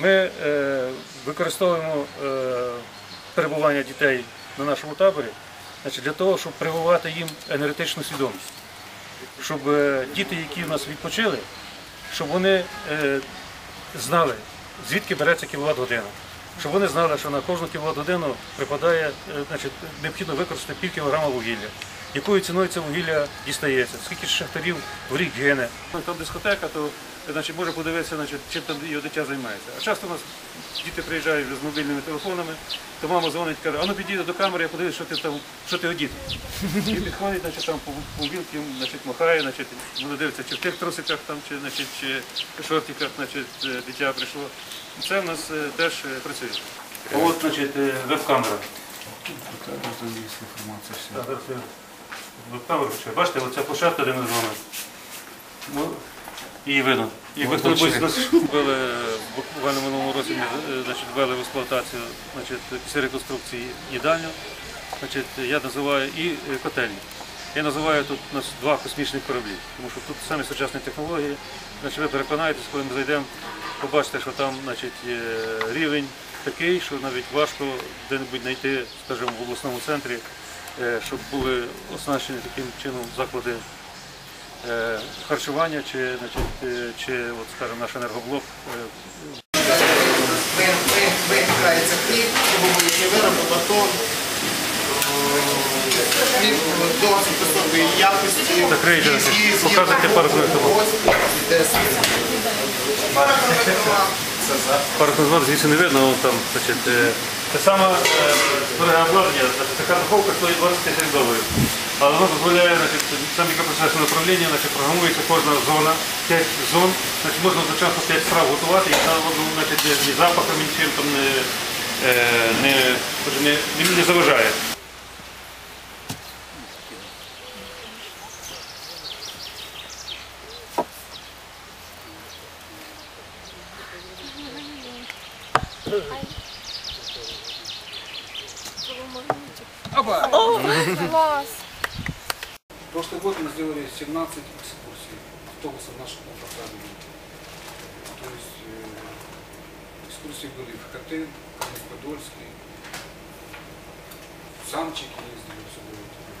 Ми е, використовуємо е, перебування дітей на нашому таборі для того, щоб прививати їм енергетичну свідомість. Щоб е, діти, які в нас відпочили, щоб вони знали, звідки береться кіловат година. Щоб вони знали, що на кожну кіловат годину припадає, значить, необхідно використати пів кілограма вугілля. Якою ціною це вугілля дістається, скільки шахтарів в рік гине. Там дискотека, то значить, може подивитися, значить, чим там його дитя займається. А часто у нас діти приїжджають вже з мобільними телефонами, то мама дзвонить і каже, а ну підійди до камери, я подивлюсь, що ти там, що ти одіти. І підходить, значить, там по вілки, значить, махає, значить, буде дивитися, чи в тих трусиках там, чи, значить, чи в шортиках, значить, е, дитя прийшло. Це в нас е, теж е, працює. А от, значить, веб-камера. Тут там є інформація вся. Бачите, оця площадка, де ми з вами. Ну, її видно. Якби хто бачили. нас ввели, буквально в минулому році ми е, значить, ввели в експлуатацію значить, після реконструкції їдальню. Значить, я називаю і е, котельні. Я називаю тут у нас два космічних кораблі, тому що тут самі сучасні технології. Значить, ви переконаєтесь, коли ми зайдемо, побачите, що там значить, рівень такий, що навіть важко де-небудь знайти, скажімо, в обласному центрі, щоб були оснащені таким чином заклади е, харчування чи, значить, е, чи от, скажімо, наш енергоблок. е, Ви- ви- Випікається хліб, побудові вироби, батон, е, хліб досить високої якості. Закрийте, є пару хвилин ось, світ. Пару назвати, звісно, не видно, але там, значить, е, це саме е, дороге обладнання, значить, така духовка стоїть 20 тисяч доларів. Але воно дозволяє, значить, там мікропроцесне управління, значить, програмується кожна зона, 5 зон, значить, можна одночасно 5 страв готувати, і на одну, значить, ні запахом, нічим там не, е, не, не, не, не заважає. О, класс! Прошлый год мы сделали 17 экскурсий автобусов нашего департамента. То есть э, экскурсии были в Хатын, Каменец-Подольский, Самчики ездили, все было.